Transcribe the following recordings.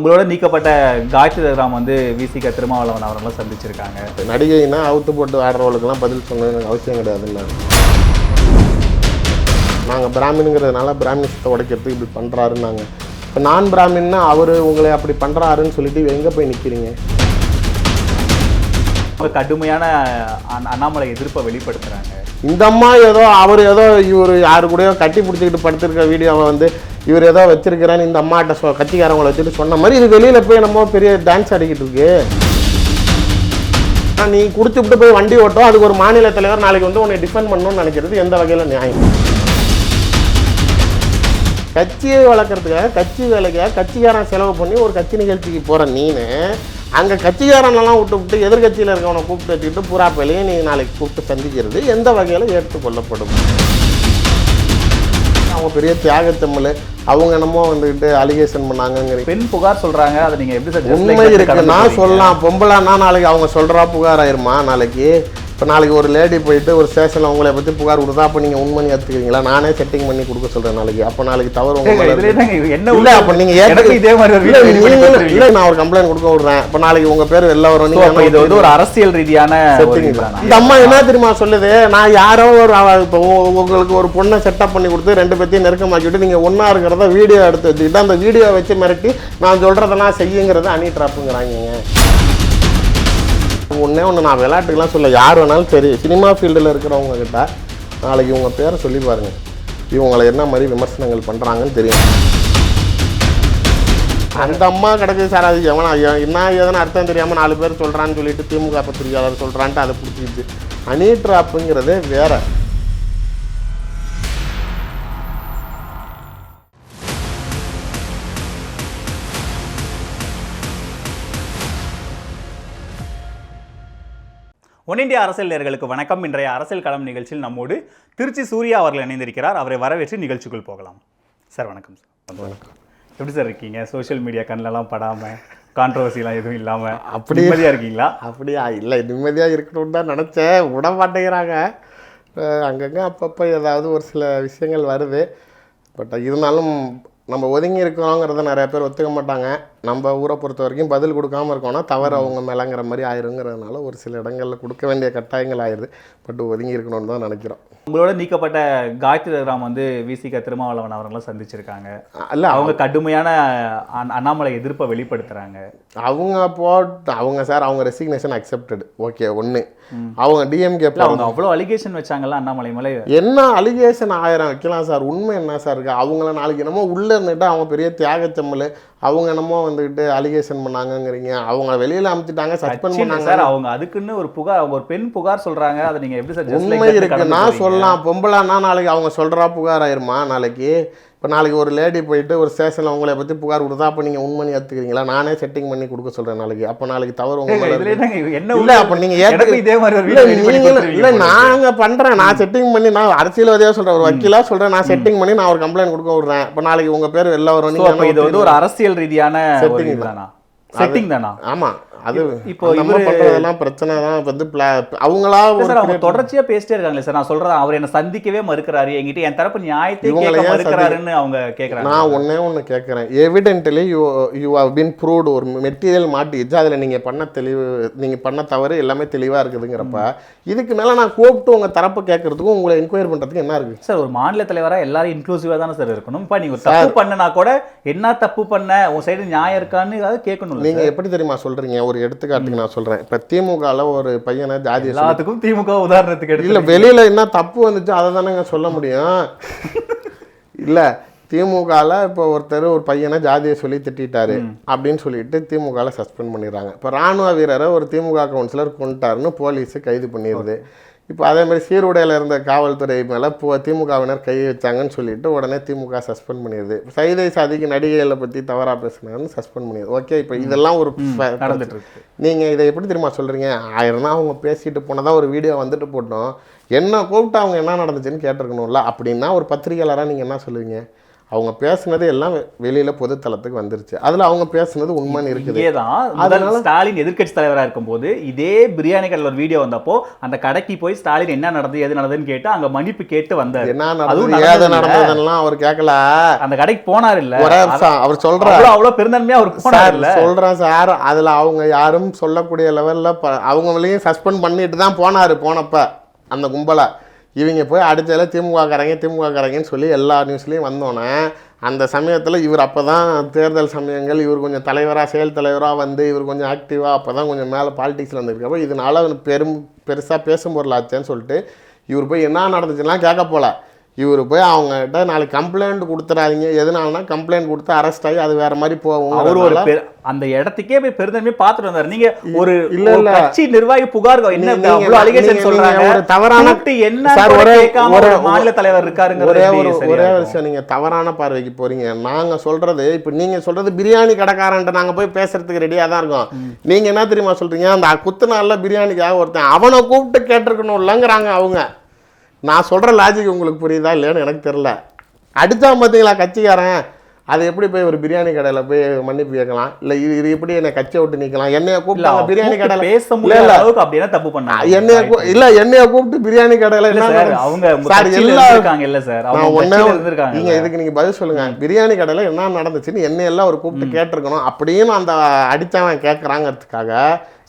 உங்களோட நீக்கப்பட்ட காயத்ரி ரகுராம் வந்து விசிக திருமாவளவன் அவர்களும் சந்திச்சிருக்காங்க. நடிகைனா அவுத்து போட்டு ஆடுறவளுக்கெல்லாம் பதில் சொல்லணும்னு அவசியம் கிடையாதுல்ல நாங்கள் பிராமினுங்கிறதுனால பிராமினிசத்தை உடைக்கிறதுக்கு இப்படி பண்ணுறாருன்னாங்க இப்போ நான் பிராமின்னா அவர் உங்களை அப்படி பண்ணுறாருன்னு சொல்லிட்டு எங்கே போய் நிற்கிறீங்க கடுமையான அண்ண- அண்ணாமலை எதிர்ப்பை வெளிப்படுத்துறாங்க. இந்த அம்மா ஏதோ அவர் ஏதோ இவர் யாரு கூடயோ கட்டி பிடிச்சிக்கிட்டு படுத்திருக்க வீடியோவை வந்து இவர் ஏதோ வச்சிருக்கிறான்னு இந்த அம்மாட்ட சொ கட்சிக்காரவங்களை வச்சுட்டு சொன்ன மாதிரி இது வெளியில் போய் நம்ம பெரிய டான்ஸ் ஆடிக்கிட்டு இருக்கு. ஆனால் நீ குடிச்சுட்டு போய் வண்டி ஓட்டும் அதுக்கு ஒரு மாநில தலைவர் நாளைக்கு வந்து உன்னை டிஃபெண்ட் பண்ணணும்னு நினைக்கிறது எந்த வகையில் நியாயம்? கட்சியை வளர்க்குறதுக்காக கட்சி வேலைக்காக கட்சிக்காரன் செலவு பண்ணி ஒரு கட்சி நிகழ்ச்சிக்கு போகிற நீனு அங்கே கட்சிக்காரனெல்லாம் விட்டு விட்டு எதிர்கட்சியில் இருக்கவனை கூப்பிட்டு வச்சுக்கிட்டு புறா பயிலையும் நீ நாளைக்கு கூப்பிட்டு சந்திக்கிறது எந்த வகையில் ஏற்றுக்கொள்ளப்படும்? அவங்க பெரிய தியாகத்தமிழ் அவங்க என்னமோ வந்துக்கிட்டு அலிகேஷன் பண்ணாங்கங்கிற பெண் புகார் சொல்றாங்க அதை நீங்க எப்படி உண்மை இருக்கு. நான்? சொல்லலாம் பொம்பளைன்னா நாளைக்கு அவங்க சொல்கிறா புகார் ஆயிருமா நாளைக்கு? இப்போ நாளைக்கு ஒரு லேடி போயிட்டு ஒரு ஸ்டேஷனில் உங்களை பற்றி புகார் கொடுத்தா அப்போ நீங்கள் உண்மையை ஏற்றுக்கிறீங்களா நானே செட்டிங் பண்ணி கொடுக்க சொல்கிறேன் நாளைக்கு. அப்போ நாளைக்கு தவறு என்ன இல்ல அப்ப நீங்க எனக்கு இதே மாதிரி இல்ல, நான் ஒரு கம்ப்ளைண்ட் கொடுக்க விடுறேன். இப்ப நாளைக்கு உங்க பேர் வெளில வரும் இது வந்து ஒரு அரசியல் ரீதியான? தான். இந்த அம்மா என்ன தெரியுமா சொல்லுது? நான் யாரோ ஒரு இப்போ உங்களுக்கு ஒரு பொண்ணை செட்டப் பண்ணி கொடுத்து ரெண்டு பேத்தையும் நெருக்கமாக்கிட்டு நீங்க ஒண்ணா இருக்கிறத வீடியோ எடுத்து வச்சுக்கிட்டு அந்த வீடியோ வச்சு மிரட்டி நான் சொல்றதெல்லாம் செய்யுங்கிறது அனி ட்ராப்புங்கிறாங்க ஒன்றே ஒன்று நான் விளையாட்டுக்கெலாம் சொல்ல யார் வேணாலும் சரி சினிமா ஃபீல்டில் இருக்கிறவங்க கிட்ட நாளைக்கு உங்கள் பேரை சொல்லி பாருங்கள் இவங்களை என்ன மாதிரி விமர்சனங்கள் பண்ணுறாங்கன்னு தெரியும். அந்த அம்மா கிடக்குது சார் அது எவனா என்ன ஏதுன்னு அர்த்தம் தெரியாமல் நாலு பேர் சொல்கிறான்னு சொல்லிட்டு திமுக பத்திரிகையாளர் சொல்கிறான்ட்டு அதை பிடிச்சிக்கிட்டு அனி ட்ராப்புங்கிறதே வேறு. ஒன் இந்தியா அரசியல் நேயர்களுக்கு வணக்கம். இன்றைய அரசியல் களம் நிகழ்ச்சியில் நம்மோடு திருச்சி சூர்யா அவர்கள் இணைந்திருக்கிறார். அவரை வரவேற்று நிகழ்ச்சிக்குள் போகலாம். சார் வணக்கம் சார். வணக்கம். எப்படி சார் இருக்கீங்க? சோஷியல் மீடியா கண்ணிலலாம் படாம கான்ட்ரவர்சிலாம் எதுவும் இல்லாம அப்படி- நிம்மதியா இருக்கீங்களா? அப்படியா? இல்லை நிம்மதியாக இருக்கணும்னு தான் நினச்சேன். விட மாட்டேங்கிறாங்க. அங்கங்க அப்பப்போ ஏதாவது ஒரு சில விஷயங்கள் வருது. பட் இருந்தாலும் நம்ம ஒதுங்கி இருக்கிறோங்கிறத நிறைய பேர் ஒத்துக்க மாட்டாங்க. நம்ம ஊரை பொறுத்த வரைக்கும் பதில் கொடுக்காம இருக்கோம்னா தவறு அவங்க மேலங்கிற மாதிரி ஆயிருங்கிறதுனால ஒரு சில இடங்களில் கொடுக்க வேண்டிய கட்டாயங்கள் ஆயிடுது பட் ஒதுங்கி இருக்கணும்னு தான் நினைக்கிறோம். உங்களோட நீக்கப்பட்ட காயத்ரி ரகுராம் வந்து விசிக திருமாவளவன் அவர்களும் சந்திச்சிருக்காங்க. அல்ல அவங்க கடுமையான அண்ண- அண்ணாமலை எதிர்ப்பை வெளிப்படுத்துறாங்க. அவங்க போட்டு அவங்க சார் அவங்க ரெசிக்னேஷன் அக்செப்டட் ஓகே ஒன்று அவங்க டிஎம்கே இல்ல அவங்க அவ்வளவு அலிகேஷன் வச்சாங்கல்ல அண்ணாமலை மேலே? என்ன அலிகேஷன் ஆயிரம் வைக்கலாம் சார். உண்மை என்ன சார் இருக்கு? அவங்கள நாளைக்கு என்னமோ உள்ள இருந்துட்டு அவங்க பெரிய தியாகச்சம்மல். அவங்க என்னமோ வந்துக்கிட்டு அலிகேஷன் பண்ணாங்கங்கிறீங்க. அவங்க வெளியில அமுத்திட்டாங்க சஸ்பெண்ட் பண்ணாங்க சார் அவங்க அதுக்குன்னு ஒரு புகார் அவங்க ஒரு பெண் புகார் சொல்றாங்க. அதை நீங்க எப்படி சார் உண்மை that இருக்கு. கடந்து நான் போறீங்க? சொல்லலாம். பொம்பளைன்னா நாளைக்கு அவங்க சொல்றா புகார் ஆயிருமா? நாளைக்கு இப்போ நாளைக்கு ஒரு லேடி போயிட்டு ஒரு ஸ்டேஷனில் உங்களை பற்றி புகார் கொடுத்தா அப்போ நீங்கள் உண்மையை ஏற்றுக்கிறீங்களா நானே செட்டிங் பண்ணி கொடுக்க சொல்கிறேன் நாளைக்கு. அப்போ நாளைக்கு தவறு உங்க ஏங்க, மேல இதுல இருக்கு. என்னங்க இது என்ன இல்ல அப்ப நீங்க எனக்கு ஏத்துக்க- இதே மாதிரி இல்ல video ready பண்ணி நீங்களும் கொடுத்துருவீங்க இல்ல போல. நாங்க பண்றேன். நான் செட்டிங் பண்ணி நான் அரசியல்வாதியா சொல்றேன். ஒரு வக்கீலா சொல்றேன். நான் செட்டிங் பண்ணி நான் ஒரு கம்ப்ளைண்ட் கொடுக்க விடுறேன். இப்போ நாளைக்கு உங்க பேர் வெளில வரும். So, நீங்க அப்ப இது வந்து ஒரு அரசியல் ரீதியான Setting இதுதானா? செட்டிங் தானா? ஆமா. அது இப்போ நம்ம பண்றதெல்லாம் பிரச்சனை தான். வந்து அவங்களா சார் அவங்க creative- தொடர்ச்சியா பேசிட்டே இருக்காங்களே சார். நான் சொல்றேன் அவர் என்ன சந்திக்கவே மறுக்கிறாரு. என்கிட்ட என் தரப்பு நியாயத்தை இவங்களை மறுக்கிறாருன்னு அவங்க கேக்குறாங்க. நான் ஒண்ணே ஒண்ணு கேட்குறேன் evidently you you have been proved ஒரு மெட்டீரியல் மாட்டிச்சு அதுல நீங்க பண்ண தெளிவு நீங்க பண்ண தவறு எல்லாமே தெளிவா இருக்குதுங்கிறப்ப இதுக்கு மேல நான் கூப்பிட்டு உங்க தரப்பு கேட்கறதுக்கும் உங்களை என்கொயர் பண்றதுக்கு என்ன இருக்கு? சார் ஒரு மாநில தலைவரா எல்லாரும் இன்க்ளூசிவா தானே சார் இருக்கணும். இப்ப நீங்க ஒரு தப்பு பண்ணனா கூட என்ன தப்பு பண்ண? உன் சைடு நியாயம் இருக்கான்னு ஏதாவது கேட்கணும்ல நீங்க எப்படி தெரியுமா சொல்றீங்க? ஒரு எடுத்துக்காட்டுக்கு நான் சொல்றேன். இப்ப திமுகல ஒரு பையனை சொல்லி- எல்லாத்துக்கும் திமுக உதாரணத்துக்கு இல்ல வெளியில என்ன தப்பு வந்துச்சு அதை தானேங்க சொல்ல முடியும். இல்ல திமுகல இப்போ ஒருத்தர் ஒரு பையனை ஜாதியை சொல்லி திட்டிட்டாரு அப்படின்னு சொல்லிட்டு திமுகல சஸ்பெண்ட் பண்ணிடுறாங்க. இப்போ ராணுவ வீரரை ஒரு திமுக கவுன்சிலர் கொண்டுட்டாருன்னு போலீஸ் கைது பண்ணிடுது. இப்போ அதே மாதிரி சீருடையில் இருந்த காவல்துறை மேலே இப்போ திமுகவினர் கை வச்சாங்கன்னு சொல்லிட்டு உடனே திமுக சஸ்பெண்ட் பண்ணிடுது. சைதை சாதிக்கு நடிகைகளை பற்றி தவறாக பேசுனாங்கன்னு சஸ்பெண்ட் பண்ணிடுது. ஓகே இப்போ இதெல்லாம் ஒரு ப- நடந்துட்டு இருக்கு நீங்கள் இதை எப்படி தெரியுமா சொல்கிறீங்க ஆயிரம் தான் அவங்க பேசிட்டு போனதா ஒரு வீடியோ வந்துட்டு போட்டோம். என்ன கூப்பிட்டு அவங்க என்ன நடந்துச்சுன்னு கேட்டிருக்கணும்ல. அப்படின்னா ஒரு பத்திரிகையாளராக நீங்கள் என்ன சொல்லுவீங்க? அவங்க பேசுனது எல்லாம் வெளியில பொதுத்தளத்துக்கு வந்துருச்சு. அதுல அவங்க பேசுனது உண்மைன்னு இருக்குது. முதல் ஸ்டாலின் எதிர்க்கட்சி தலைவரா இருக்கும்போது இதே பிரியாணி கடையில் ஒரு வீடியோ வந்தப்போ அந்த கடைக்கு போய் ஸ்டாலின் என்ன நடந்தது எது நடந்ததுன்னு கேட்டு அங்க மன்னிப்பு கேட்டு வந்தாரு. என்ன நடந்தது ஏது நடந்தது இல்ல. நடந்ததுலாம் அவர் கேட்கல அந்த கடைக்கு போனார் இல்ல. அவர் சொல்ற அவ்வளவு பெருந்தன்மையா அவர் போனார் இல்ல. சொல்றேன் சார். அதுல அவங்க யாரும் சொல்லக்கூடிய லெவல்ல அவங்களையும் சஸ்பெண்ட் பண்ணிட்டு தான் போனாரு போனப்ப அந்த கும்பலை. இவங்க போய் அடிச்சதுல திமுகக்காரங்க திமுகக்காரங்கன்னு திமுக சொல்லி எல்லா நியூஸ்லேயும் வந்தோன்னே அந்த சமயத்தில் இவர் அப்போ தான் தேர்தல் சமயங்கள் இவர் கொஞ்சம் தலைவராக செயல் தலைவராக வந்து இவர் கொஞ்சம் ஆக்டிவ்வாக அப்போ தான் கொஞ்சம் மேலே பாலிடிக்ஸ்ல வந்திருக்கப்போ இதனால் பெரும் பெருசாக பேசும் பொருளாச்சேன்னு சொல்லிட்டு இவர் போய் என்ன நடந்துச்சுன்னா கேட்க போகல இவர் போய் அவங்ககிட்ட நாளைக்கு கம்ப்ளைண்ட் கொடுத்துறாதீங்க. எதனாலனா கம்ப்ளைண்ட் கொடுத்து அரெஸ்ட் ஆகி அது வேற மாதிரி போகும் அவர் ஒரு அந்த இடத்துக்கே போய் பெருந்தன்மையா பாத்துட்டு வந்தாரு. நீங்க ஒரு இல்ல, இல்ல. கட்சி நிர்வாகி புகார் என்ன அவ்வளவு அலிகேஷன் சொல்றாங்க? ஒரு தவறான- என்ன சார், ஒரே- ஒரு மாநில தலைவர் இருக்காருங்கிறது ஒரே ஒரு ஒரே? விஷயம். நீங்க தவறான பார்வைக்கு போறீங்க. நாங்க சொல்றது இப்ப நீங்க சொல்றது பிரியாணி கடைக்காரன்ட்ட நாங்க போய் பேசுறதுக்கு ரெடியா தான் இருக்கோம். நீங்க என்ன தெரியுமா சொல்றீங்க? அந்த குத்து நாள்ல பிரியாணிக்காக ஒருத்தன் அவனை கூப்பிட்டு கேட்டிருக்கணும்லங்கிறாங்க அவங்க. நான் சொல்ற லாஜிக் உங்களுக்கு புரியுதா இல்லையான்னு எனக்கு தெரியல. அடிச்சான் பார்த்தீங்களா கட்சிக்காரன் அது எப்படி போய் ஒரு பிரியாணி கடையில போய் மன்னிப்பு கேட்கலாம்? இல்ல இது இது எப்படி என்னை கட்சியை விட்டு நிக்கலாம்? என்னைய கூப்பிட்டு பிரியாணி கடையில பேச இல்ல. அளவுக்கு அப்படி என்ன தப்பு பண்ணாங்க. என்னைய இல்ல என்னைய கூப்பிட்டு பிரியாணி கடையில என்ன? அவங்க சார், கட்சியில எல்லா- இருந்திருக்காங்க இல்ல சார். அவங்க நான் கட்சியில இருந்திருக்காங்க நீங்க இதுக்கு நீங்க பதில் சொல்லுங்க. பிரியாணி கடையில என்ன நடந்துச்சுன்னு என்ன எல்லாம் ஒரு கூப்பிட்டு கேட்டிருக்கணும். அப்படின்னு அந்த அடிச்சவன் கேட்கறாங்கிறதுக்காக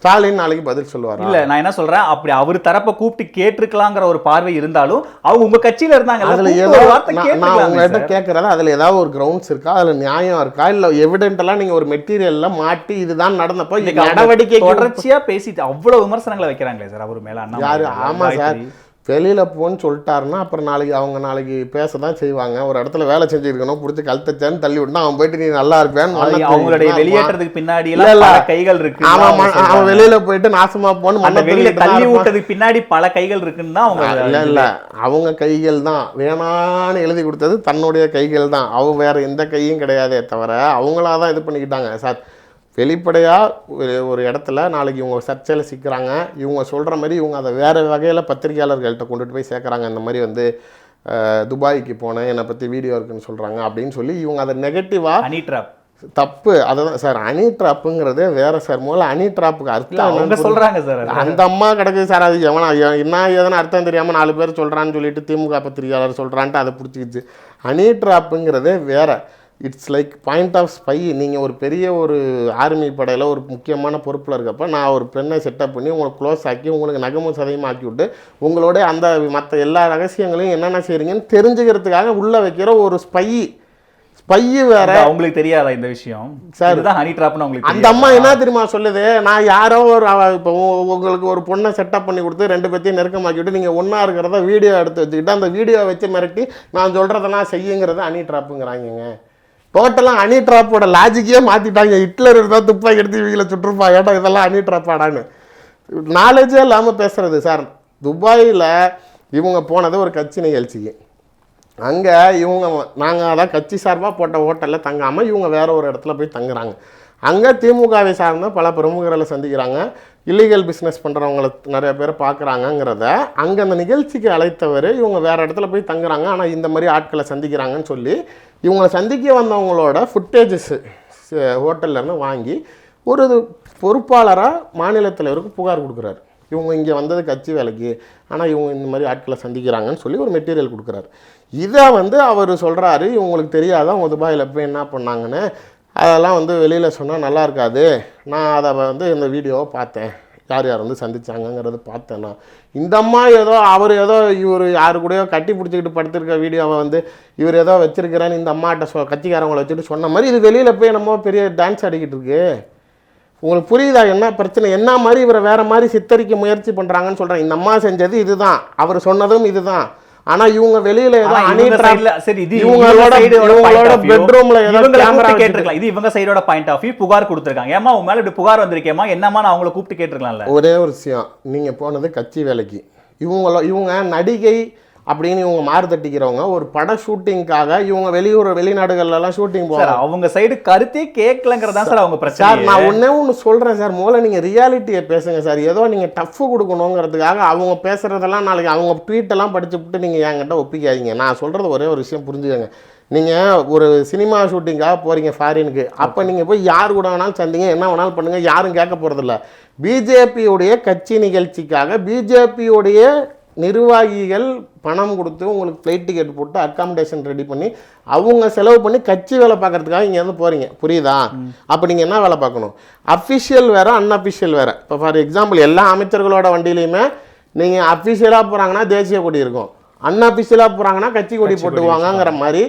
ஸ்டாலின் நாளைக்கு பதில் சொல்லுவாரா? இல்ல நான் என்ன சொல்றேன்? அப்படி அவர் தரப்ப கூப்பிட்டு கேட்டிருக்கலாங்கிற ஒரு பார்வை இருந்தாலும் அவங்க உங்க கட்சியில இருந்தாங்க அதுல ஏதோ நான் உங்ககிட்ட கேட்கறது அதுல ஏதாவது ஒரு கிரவுண்ட்ஸ் இருக்கா? அதுல நியாயம் இருக்கா? இல்ல எவிடென்ட் எல்லாம் நீங்க ஒரு மெட்டீரியல்ல மாட்டி இதுதான் நடந்தப்போ நடவடிக்கை தொடர்ச்சியா பேசிட்டு அவ்வளவு விமர்சனங்களை வைக்கிறாங்களே சார் அவர் மேல யாரு? ஆமா சார். வெளியில போன்னு சொல்லிட்டாருன்னா அப்புறம் நாளைக்கு அவங்க நாளைக்கு பேச தான் செய்வாங்க. ஒரு இடத்துல வேலை செஞ்சிருக்கணும் பிடிச்சி கழுத்தச்சேன்னு தள்ளி விட்டா அவன் போயிட்டு நீ நல்லா இருப்பேன்னு அவங்களுடைய வெளியேற்றதுக்கு பின்னாடி எல்லாம் கைகள் இருக்கு. அவன் அவங்க ம- அவன். வெளியில போயிட்டு நாசமா போன்னு மண்ணை வெளியில தள்ளி. விட்டதுக்கு பின்னாடி பல கைகள் இருக்குன்னு தான் அவங்க இல்ல இல்ல. அவங்க கைகள் தான். வேணான்னு எழுதி கொடுத்தது தன்னுடைய கைகள் தான். அவ வேற எந்த கையும் கிடையாதே தவிர அவங்களா தான் இது பண்ணிக்கிட்டாங்க. சார் வெளிப்படையா ஒரு இடத்துல நாளைக்கு இவங்க சர்ச்சையில் சிக்கிறாங்க. இவங்க சொல்ற மாதிரி இவங்க அதை வேற வகையில பத்திரிகையாளர்கள்ட்ட கொண்டுட்டு போய் சேர்க்குறாங்க. இந்த மாதிரி வந்து துபாய்க்கு போனேன் என்னை பத்தி வீடியோ இருக்குன்னு சொல்றாங்க அப்படின்னு சொல்லி இவங்க அதை நெகட்டிவா ஹனி ட்ராப் தப்பு. அதுதான் சார் அணி ட்ராப்புங்கிறதே வேற சார் முதல்ல அணி ட்ராப்புக்கு அர்த்தம் அவங்க சொல்றாங்க சார். அந்த அம்மா கிடக்குது சார் அது எவனா என்ன ஏதுன்னு அர்த்தம் தெரியாமல் நாலு பேர் சொல்கிறான்னு சொல்லிட்டு திமுக பத்திரிகையாளர் சொல்கிறான்ட்டு அதை பிடிச்சிக்கிச்சு. அணி ட்ராப்புங்கிறதே வேற. It's like point of spy நீங்கள் ஒரு பெரிய ஒரு ஆர்மி படையில் ஒரு முக்கியமான பொறுப்பில் இருக்கப்ப நான் ஒரு பெண்ணை செட்டப் பண்ணி உங்களை க்ளோஸ் ஆக்கி உங்களுக்கு நகமும் சதையும் ஆக்கி விட்டு உங்களோட அந்த மற்ற எல்லா ரகசியங்களையும் என்னென்ன செய்கிறீங்கன்னு தெரிஞ்சுக்கிறதுக்காக உள்ளே வைக்கிற ஒரு ஸ்பை ஸ்பையு வேற. அவங்களுக்கு தெரியாதா இந்த விஷயம்? சார், இதுதான் ஹனி ட்ராப்னு அவங்களுக்கு அந்த அம்மா என்ன தெரியுமா சொல்லுது? நான் யாரோ ஒரு இப்போ உங்களுக்கு ஒரு பொண்ணை செட்டப் பண்ணி கொடுத்து ரெண்டு பேத்தையும் நெருக்கமாக்கி விட்டு நீங்கள் ஒன்றா இருக்கிறத வீடியோ எடுத்து வச்சுக்கிட்டு அந்த வீடியோ வச்சு மிரட்டி நான் சொல்கிறதெல்லாம் செய்யுங்கிறத அணி ட்ராப்புங்கிறாங்கங்க டோட்டலாக அணி ட்ராப்போட லாஜிக்கே மாற்றிட்டாங்க ஹிட்லர் இருந்தால் துப்பாக்கி எடுத்து வீட்டில் சுற்றுப்பா ஏட்டா இதெல்லாம் அணி ட்ராப்பாடான்னு நாலேஜே இல்லாமல் பேசுகிறது சார் துபாயில் இவங்க போனது ஒரு கட்சி நிகழ்ச்சிக்கு அங்கே இவங்க நாங்கள் அதான் கட்சி சார்பாக போட்ட ஹோட்டலில் தங்காமல் இவங்க வேறு ஒரு இடத்துல போய் தங்குறாங்க. அங்கே திமுகவை சார்ந்த பல பிரமுகர்களை சந்திக்கிறாங்க. இல்லீகல் பிஸ்னஸ் பண்ணுறவங்கள நிறைய பேர் பார்க்குறாங்கங்கிறத அங்கே அந்த நிகழ்ச்சிக்கு அழைத்தவர் இவங்க வேறு இடத்துல போய் தங்குறாங்க. ஆனால் இந்த மாதிரி ஆட்களை சந்திக்கிறாங்கன்னு சொல்லி இவங்களை சந்திக்க வந்தவங்களோட ஃபுட்டேஜஸ்ஸு ஹோட்டல்லேருந்து வாங்கி ஒரு பொறுப்பாளராக மாநில தலைவருக்கு புகார் கொடுக்குறாரு. இவங்க இங்கே வந்தது கட்சி வேலைக்கு ஆனால் இவங்க இந்த மாதிரி ஆட்களை சந்திக்கிறாங்கன்னு சொல்லி ஒரு மெட்டீரியல் கொடுக்குறாரு. இதை வந்து அவர் சொல்கிறாரு இவங்களுக்கு தெரியாத அவங்க துபாயில் போய் என்ன பண்ணாங்கன்னு. அதெல்லாம் வந்து வெளியில் சொன்னால் நல்லா இருக்காது. நான் அதை வந்து இந்த வீடியோவை பார்த்தேன். யார் யார் வந்து சந்திச்சாங்கங்கிறது பார்த்தேன் நான். இந்த அம்மா ஏதோ அவர் ஏதோ இவர் யாரு கூடயோ கட்டி பிடிச்சிக்கிட்டு படுத்திருக்க வீடியோவை வந்து இவர் ஏதோ வச்சுருக்கிறான்னு இந்த அம்மாட்ட சொ கட்சிக்காரவங்களை வச்சுட்டு சொன்ன மாதிரி இது வெளியில் போய் நம்ம பெரிய டான்ஸ் ஆடிக்கிட்டு இருக்கு. உங்களுக்கு புரியுதா என்ன பிரச்சனை? என்ன மாதிரி இவரை வேறு மாதிரி சித்தரிக்க முயற்சி பண்ணுறாங்கன்னு சொல்கிறேன் இந்த அம்மா செஞ்சது இதுதான். அவர் சொன்னதும் இதுதான். ஆனா இவங்க வெளியில ஏதோ அணி சரி, இது இவங்களோட இவங்களோட. பெட்ரூம்ல ஏதோ கேமரா கேட்டிருக்கலாம். இது இவங்க சைடோட பாயிண்ட் ஆஃப் வியூ புகார் கொடுத்திருக்காங்க. ஏமா உன் மேல இப்படி புகார் வந்திருக்கேமா என்னமா நான் அவங்கள கூப்பிட்டு கேட்டிருக்கலாம்ல? ஒரே ஒரு விஷயம். நீங்க போனது கட்சி வேலைக்கு. இவங்கள இவங்க நடிகை அப்படின்னு இவங்க மாறு தட்டிக்கிறவங்க ஒரு பட ஷூட்டிங்காக இவங்க வெளியூர் வெளிநாடுகள்ல எல்லாம் ஷூட்டிங் போவாங்க. சார் அவங்க சைடு கருத்தே கேட்கலங்கிறதா சார் அவங்க சார் பிரச்சனை நான் ஒண்ணே ஒன்று சொல்கிறேன் சார். முதல்ல நீங்கள் ரியாலிட்டியை பேசுங்க சார். ஏதோ நீங்கள் டஃப் கொடுக்கணுங்கிறதுக்காக அவங்க பேசுகிறதெல்லாம் நாளைக்கு அவங்க ட்வீட்டெல்லாம் படிச்சு விட்டு நீங்கள் என்கிட்ட ஒப்பிக்காதீங்க. நான் சொல்கிறது ஒரே ஒரு விஷயம் புரிஞ்சுக்கங்க. நீங்கள் ஒரு சினிமா ஷூட்டிங்காக போகிறீங்க ஃபாரினுக்கு அப்போ நீங்கள் போய் யார் கூட வேணாலும் சந்திங்க. என்ன வேணாலும் பண்ணுங்கள் யாரும் கேட்க போகிறதில்ல பிஜேபியுடைய கட்சி நிகழ்ச்சிக்காக பிஜேபியுடைய நிர்வாகிகள் பணம் கொடுத்து உங்களுக்கு ஃப்ளைட் டிக்கெட் போட்டு அக்காமடேஷன் ரெடி பண்ணி அவங்க செலவு பண்ணி கட்சி வேலை பார்க்கறதுக்காக இங்கேருந்து போகிறீங்க புரியுதா? அப்போ நீங்கள் என்ன வேலை பார்க்கணும்? அஃபிஷியல் வேறு அன்அஃபிஷியல் வேறு. இப்போ ஃபார் எக்ஸாம்பிள் எல்லா அமைச்சர்களோட வண்டியிலையுமே நீங்கள் அஃபிஷியலாக போகிறாங்கன்னா தேசிய கொடி இருக்கும். அன்அஃபிஷியலாக போகிறாங்கன்னா கட்சி கொடி போட்டுவாங்கங்கிற மாதிரி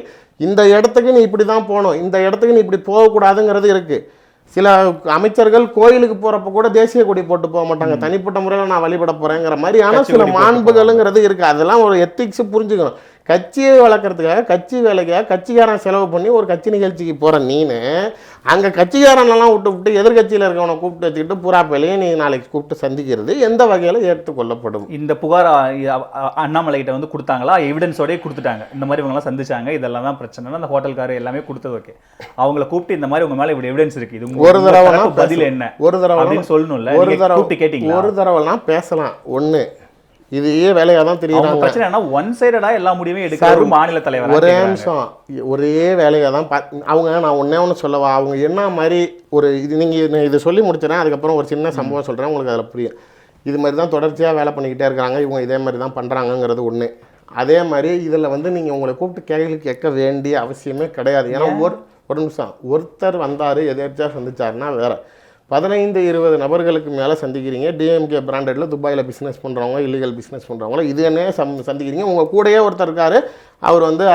இந்த இடத்துக்கு நீ இப்படி தான் போகணும். இந்த இடத்துக்கு நீ இப்படி போகக்கூடாதுங்கிறது இருக்குது சில அமைச்சர்கள் கோயிலுக்கு போகிறப்ப கூட தேசிய கொடி போட்டு போக மாட்டாங்க. தனிப்பட்ட முறையில் நான் வழிபட போகிறேங்கிற மாதிரி ஆனால் கட்சி சில மாண்புகளுங்கிறது இருக்குது அதெல்லாம் ஒரு எத்திக்ஸ் புரிஞ்சுக்கணும். கட்சியை வளர்க்குறதுக்காக கட்சி வேலைக்காக கட்சிக்காரன் செலவு பண்ணி ஒரு கட்சி நிகழ்ச்சிக்கு போகிற நீனு அங்கே கட்சிக்காரனெல்லாம் விட்டு விட்டு எதிர்கட்சியில் இருக்கவனை கூப்பிட்டு வச்சுக்கிட்டு புறா பேலையும் நீ நாளைக்கு கூப்பிட்டு சந்திக்கிறது எந்த வகையில் ஏற்றுக்கொள்ளப்படும்? இந்த புகார் அ, அ, அண்ணாமலை கிட்ட வந்து கொடுத்தாங்களா? எவிடன்ஸோடய கொடுத்துட்டாங்க. இந்த மாதிரி இவங்கெல்லாம் சந்திச்சாங்க. இதெல்லாம் தான் பிரச்சனை அந்த ஹோட்டல்காரர் எல்லாமே கொடுத்தது. ஓகே அவங்கள கூப்பிட்டு இந்த மாதிரி உங்க மேல இப்படி எவிடன்ஸ் இருக்கு. இது ஒரு தரப்பு பதில் என்ன? ஒரு தடவை சொல்லணும்ல. ஒரு தடவை கூப்பிட்டு கேட்டீங்களா? ஒரு தடவைலாம் பேசலாம். ஒன்று இதையே வேலையாக தான் தெரியுறாங்க. பிரச்சனை என்ன ஒன் சைடடா எல்லா முடிவையும் எடுக்கிற ஒரு மாநில தலைவர் ஒரே நிமிஷம். ஒரே வேலையை தான் பா அவங்க நான் ஒன்றே ஒன்று சொல்லவா? அவங்க என்ன மாதிரி ஒரு இது நீங்கள் இதை சொல்லி முடிச்சிடறேன் அதுக்கப்புறம் ஒரு சின்ன சம்பவம் சொல்கிறேன் உங்களுக்கு அதில் புரியும். இது மாதிரி தான் தொடர்ச்சியாக வேலை பண்ணிக்கிட்டே இருக்காங்க இவங்க இதே மாதிரி தான் பண்ணுறாங்கங்கிறது ஒன்று அதே மாதிரி இதில் வந்து நீங்கள் உங்களை கூப்பிட்டு கேள்வி கேட்க வேண்டிய அவசியமே கிடையாது. ஏன்னா ஒரு ஒரு நிமிஷம். ஒருத்தர் வந்தார் எதேர்ச்சியாக சந்திச்சாருன்னா வேற. பதினைந்து இருபது நபர்களுக்கு மேலே சந்திக்கிறீங்க. டிஎம்கே பிராண்டடில் துபாயில் பிஸ்னஸ் பண்ணுறவங்க இல்லீகல் பிஸ்னஸ் பண்ணுறவங்க இது என்ன சம் சந்திக்கிறீங்க. உங்கள் கூடயே ஒருத்தர் இருக்கார். அவர் வந்து